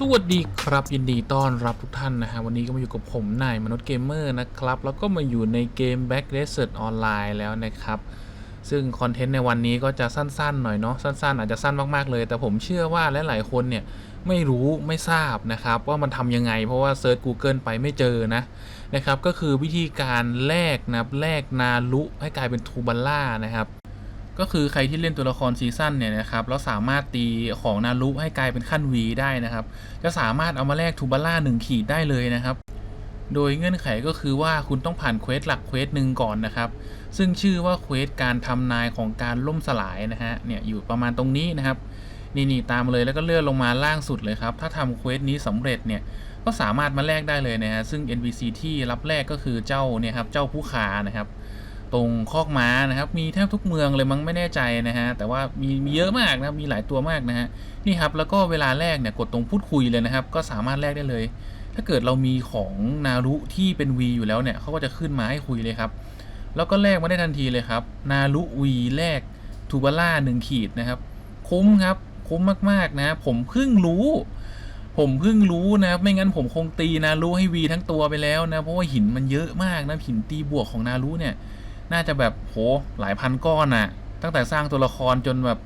สวัสดีครับยินดีต้อนรับทุกท่านนะฮะวันนี้ก็มาอยู่กับผมนายมนุษย์เกมเมอร์นะครับ แล้วก็มาอยู่ในเกม Back Desert Online แล้วนะครับ ซึ่งคอนเทนต์ในวันนี้ก็จะสั้นๆหน่อยเนาะสั้นๆ อาจจะสั้นมากๆเลย แต่ผมเชื่อว่าหลายๆคนเนี่ยไม่รู้ไม่ทราบนะครับว่ามันทำยังไง เพราะว่าเซิร์ช Google ไปไม่เจอนะนะครับก็คือวิธีการแลกนะแลกนาลุให้กลายเป็นทูบัลล่านะครับ ก็คือใครที่เล่นตัวละครซีซั่นเนี่ยนะครับแล้วสามารถตีของนารุให้กลายเป็นขั้น V ได้นะครับ จะสามารถเอามาแลกทูบาร่าหนึ่งขีดได้เลยนะครับ โดยเงื่อนไขก็คือว่าคุณต้องผ่านเควสหลักเควสหนึ่งก่อนนะครับ ซึ่งชื่อว่าเควสการทำนายของการล่มสลายนะฮะเนี่ยอยู่ประมาณตรงนี้นะครับนี่นี่ตามเลยแล้วก็เลื่อนลงมาล่างสุดเลยครับ ถ้าทำเควสนี้สำเร็จเนี่ยก็สามารถมาแลกได้เลยนะฮะซึ่ง NPC ที่รับแลกก็คือเจ้าเนี่ยครับเจ้าผู้คานะครับ ตรงคอกม้านะครับ มีแทบทุกเมืองเลยมั้งไม่แน่ใจนะฮะ แต่ว่ามีมีเยอะมากนะมีหลายตัวมากนะฮะ นี่ครับ แล้วก็เวลาแรกเนี่ยกดตรงพูดคุยเลยนะครับ ก็สามารถแลกได้เลย ถ้าเกิดเรามีของนารุที่เป็น V อยู่แล้วเนี่ยเขาก็จะขึ้นมาให้คุยเลยครับ แล้วก็แลกมาได้ทันทีเลยครับ นารุ V แลกทูบาร่าหนึ่งขีดนะครับ คุ้มครับ คุ้มมากๆนะ ผมเพิ่งรู้ ผมเพิ่งรู้นะครับ ไม่งั้นผมคงตีนารุให้วีทั้งตัวไปแล้วนะ เพราะว่าหินมันเยอะมากนะหินตีบวกของนารุเนี่ย น่าจะแบบโหหลายพันก้อนอะตั้งแต่สร้างตัวละครจนแบบ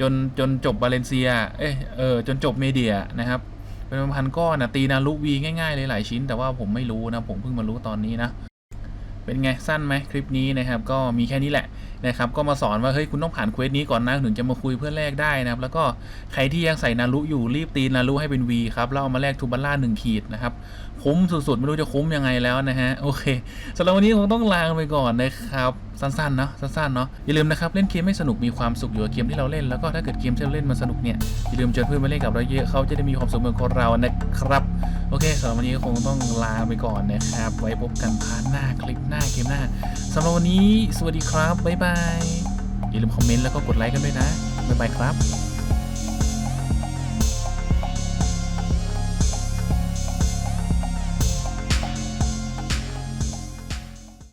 จนจนจบบาเลนเซีย เอ้ยเออจนจบเมเดียนะครับ เป็นพันก้อนนะตีนารุวีง่ายๆเลยหลายชิ้น แต่ว่าผมไม่รู้นะ ผมเพิ่งมารู้ตอนนี้นะ เป็นไงสั้นไหมคลิปนี้นะครับก็มีแค่นี้แหละนะครับก็มาสอนว่าเฮ้ยคุณต้องผ่านเควสนี้ก่อนนะถึงจะมาคุยเพื่อแลกได้นะครับแล้วก็ใครที่ยังใส่นารุอยู่รีบตีนารุให้เป็น V ครับแล้วเอามาแลกทูบัลล่าหนึ่งขีดนะครับคุ้มสุดๆ ไม่รู้จะคุ้มยังไงแล้วนะฮะโอเคสำหรับวันนี้คงต้องลาไปก่อนนะครับสั้นๆเนาะสั้นๆเนาะอย่าลืมนะครับเล่นเกมไม่สนุกมีความสุขอยู่กับเกมที่เราเล่นแล้วก็ถ้าเกิดเกมที่เราเล่นมันสนุกเนี่ยอย่าลืมชวนเพื่อนมาเล่นกับเราเยอะเขาจะได้มีความสุขเหมือนคนเรานะครับโอเคสำหรับวันนี้คงต้องลาไปก่อนนะครับ ไว้พบกันพาร์ทหน้าคลิปหน้าเกมหน้าสำหรับวันนี้ สวัสดีครับบ๊ายบายอย่าลืมคอมเมนต์แล้วก็กดไลค์กันด้วยนะบ๊ายบายครับ